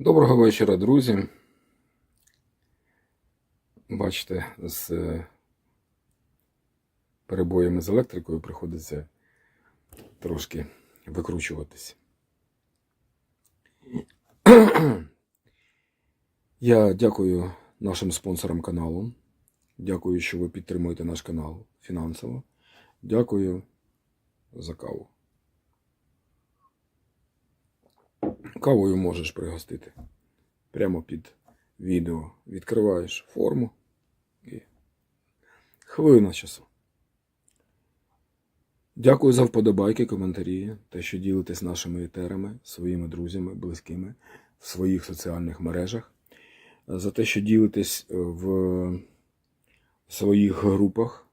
Доброго вечора, друзі. Бачите, з е, перебоями з електрикою приходиться трошки викручуватись. Я дякую нашим спонсорам каналу. Дякую, що ви підтримуєте наш канал фінансово. Дякую за каву. Кавою можеш пригостити. Прямо під відео. Відкриваєш форму і хвилина часу. Дякую за вподобайки, коментарі, те, що ділитесь нашими етерами, своїми друзями, близькими в своїх соціальних мережах, за те, що ділитесь в своїх групах.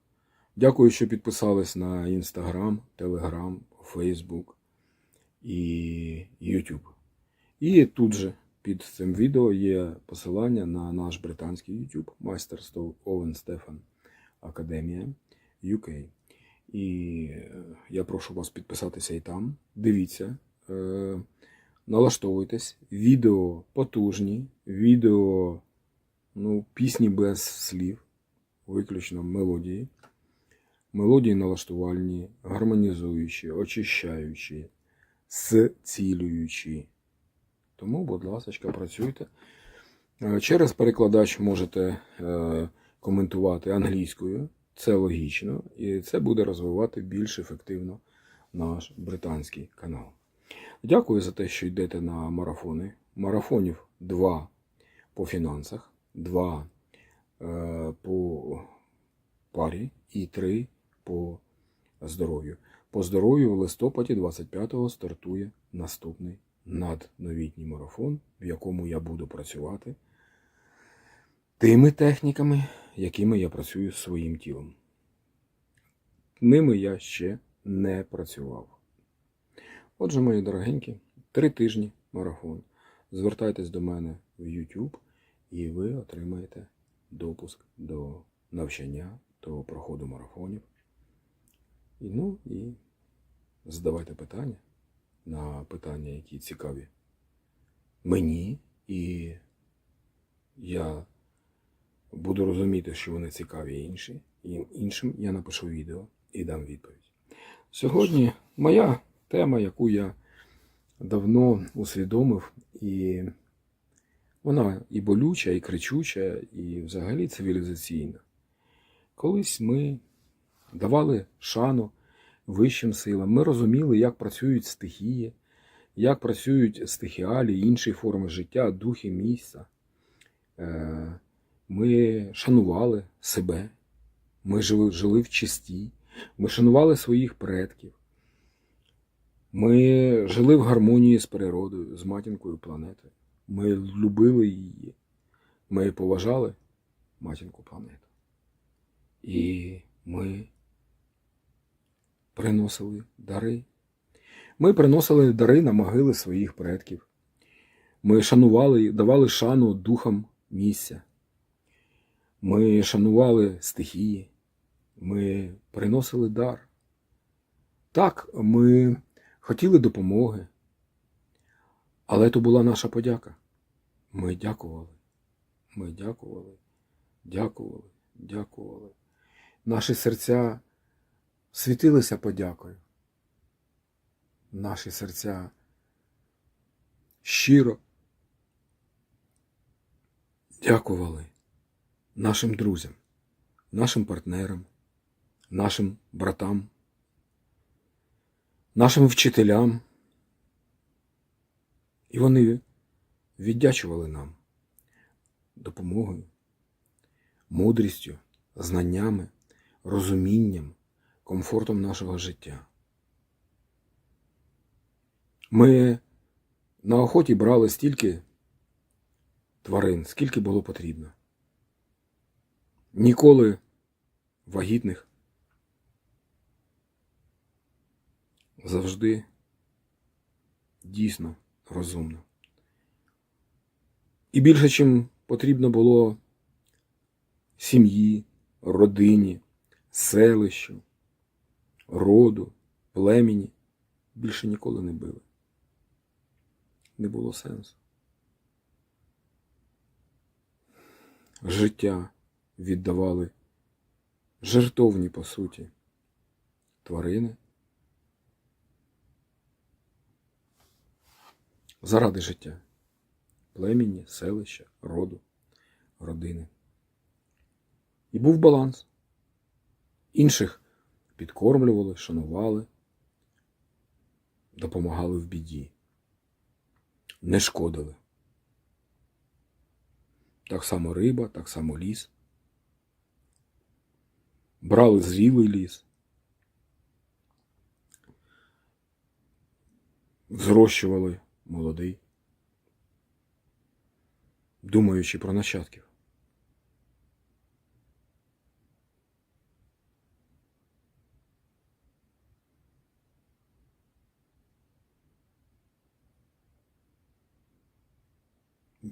Дякую, що підписались на Інстаграм, Телеграм, Фейсбук і YouTube. І тут же під цим відео є посилання на наш британський YouTube майстерство Овен Стефан Академія UK. І е, я прошу вас підписатися і там. Дивіться, е, налаштовуйтесь. Відео потужні, відео ну, пісні без слів, виключно мелодії. Мелодії налаштувальні, гармонізуючі, очищаючі, зцілюючі. Тому, будь ласка, працюйте. Е, Через перекладач можете е, коментувати англійською. Це логічно, і це буде розвивати більш ефективно наш британський канал. Дякую за те, що йдете на марафони. Марафонів два по фінансах, два е, по парі і три по здоров'ю. По здоров'ю в листопаді 25-го стартує наступний надновітній марафон, в якому я буду працювати тими техніками, якими я працюю з своїм тілом. Ними я ще не працював. Отже, мої дорогенькі, три тижні марафон. Звертайтесь до мене в YouTube, і ви отримаєте допуск до навчання, до проходу марафонів. Ну і задавайте питання на питання, які цікаві мені, і я буду розуміти, що вони цікаві інші, і іншим я напишу відео і дам відповідь. Сьогодні моя тема, яку я давно усвідомив, і вона і болюча, і кричуча, і взагалі цивілізаційна. Колись ми давали шану вищим силам. Ми розуміли, як працюють стихії, як працюють стихіалі, інші форми життя, духи місця. Е, Ми шанували себе, ми жили, жили в чисті, ми шанували своїх предків. Ми жили в гармонії з природою, з матінкою планети. Ми любили її. Ми поважали матінку планету. І ми приносили дари. Ми приносили дари на могили своїх предків. Ми шанували, давали шану духам місця. Ми шанували стихії. Ми приносили дар. Так, ми хотіли допомоги. Але то була наша подяка. Ми дякували. Ми дякували, дякували, дякували. Наші серця світилися подякою. Наші серця щиро дякували нашим друзям, нашим партнерам, нашим братам, нашим вчителям. І вони віддячували нам допомогою, мудрістю, знаннями, розумінням комфортом нашого життя. Ми на охоті брали стільки тварин, скільки було потрібно. Ніколи вагітних. Завжди дійсно розумно. І більше, чим потрібно було сім'ї, родині, селищу, роду, племені більше ніколи не били. Не було сенсу. життя віддавали жертовні, по суті, тварини заради життя, племені, селища, роду, родини. І був баланс. Інших підкормлювали, шанували, допомагали в біді, не шкодили. Так само риба, так само ліс. Брали зрілий ліс, зрощували молодий, думаючи про нащадків.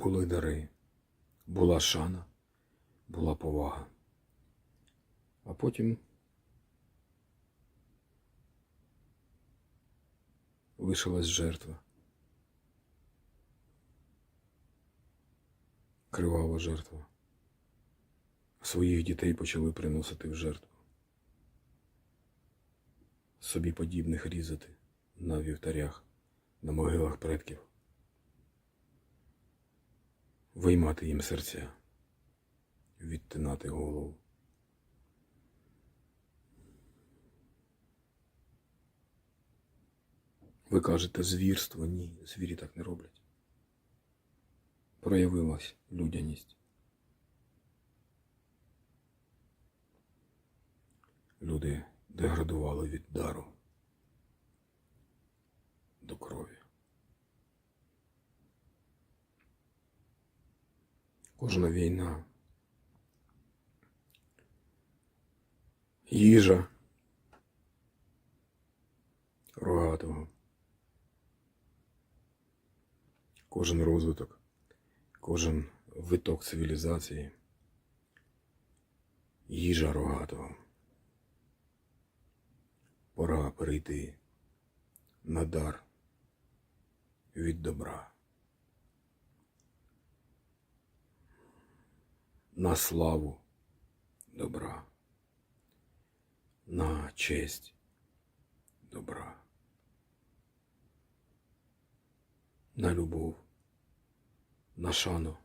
Були дари, була шана, була повага. А потім лишилась жертва. Кривава жертва. Своїх дітей почали приносити в жертву. Собі подібних різати на вівтарях, на могилах предків. Виймати їм серця, відтинати голову. Ви кажете звірство? Ні, звірі так не роблять. Проявилась людяність. Люди деградували від дару до крові. Кожна війна. Їжа рогатого. Кожен розвиток, кожен виток цивілізації. Їжа рогатого. Пора перейти на дар від добра. На славу добра, на честь добра, на любов, на шану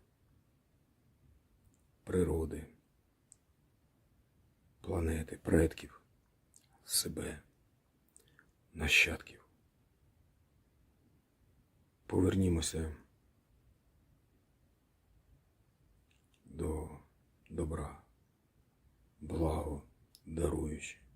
природи, планети, предків, себе, нащадків. Повернімося до добра, благо даруючи.